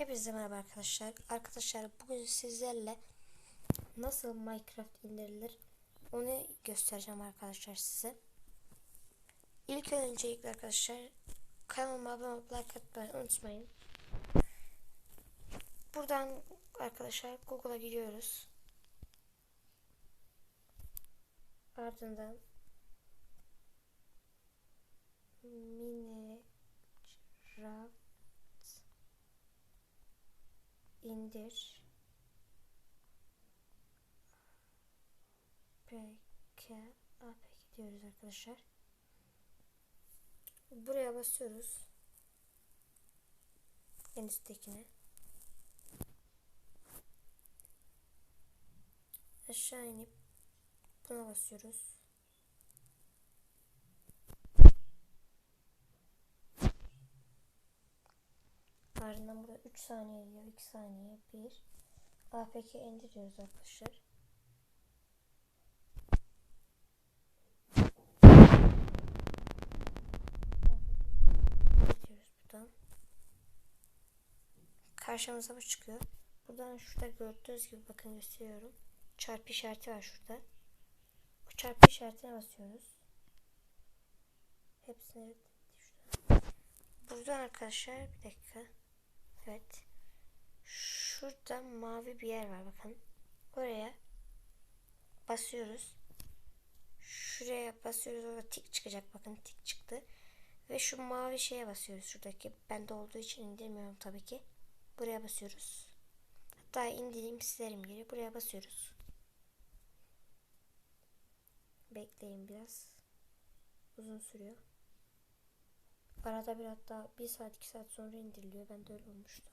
Hepinize merhaba arkadaşlar. Arkadaşlar bugün sizlerle nasıl Minecraft indirilir onu göstereceğim arkadaşlar size. İlk öncelikle arkadaşlar kanalıma abone olup like atmayı unutmayın. Buradan arkadaşlar Google'a giriyoruz. Ardından Minecraft indir. Pk apk diyoruz arkadaşlar. Buraya basıyoruz. En üsttekine. Aşağı inip buna basıyoruz Ardından burada 3 saniye diyor. 2 saniye. 1. APK indiriyoruz arkadaşlar. Buradan. Karşımıza bu çıkıyor. Buradan şurada gördüğünüz gibi bakın gösteriyorum. Çarpı işareti var şurada. Bu çarpı işaretine basıyoruz. Hepsini. Buradan arkadaşlar bir dakika. Evet. Şurada mavi bir yer var bakın. Oraya basıyoruz. Şuraya basıyoruz orada tik çıkacak bakın tik çıktı. Ve şu mavi şeye basıyoruz şuradaki. Bende olduğu için indirmiyorum tabii ki. Buraya basıyoruz. Hatta indireyim silerim geri. Buraya basıyoruz. Bekleyin biraz. Uzun sürüyor. Arada bir hatta bir saat iki saat sonra indiriliyor. Ben de öyle olmuştu.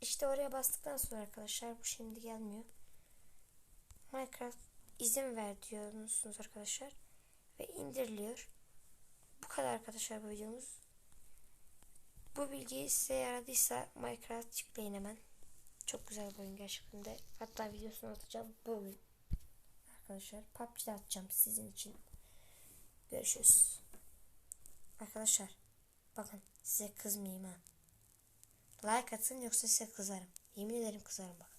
İşte oraya bastıktan sonra arkadaşlar bu şimdi gelmiyor. Minecraft izin ver diyorsunuz arkadaşlar. Ve indiriliyor. Bu kadar arkadaşlar bu videomuz. Bu bilgi size yaradıysa Minecraft yükleyin hemen. Çok güzel bir oyun gerçekten de. Hatta videosunu atacağım bugün. Arkadaşlar PUBG'de atacağım sizin için. Görüşürüz. Arkadaşlar bakın size kızmayayım ha. Like atın yoksa size kızarım. Yemin ederim kızarım bak.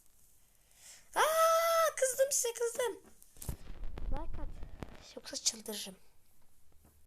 Aa kızdım size kızdım. Like at. Yoksa çıldırırım.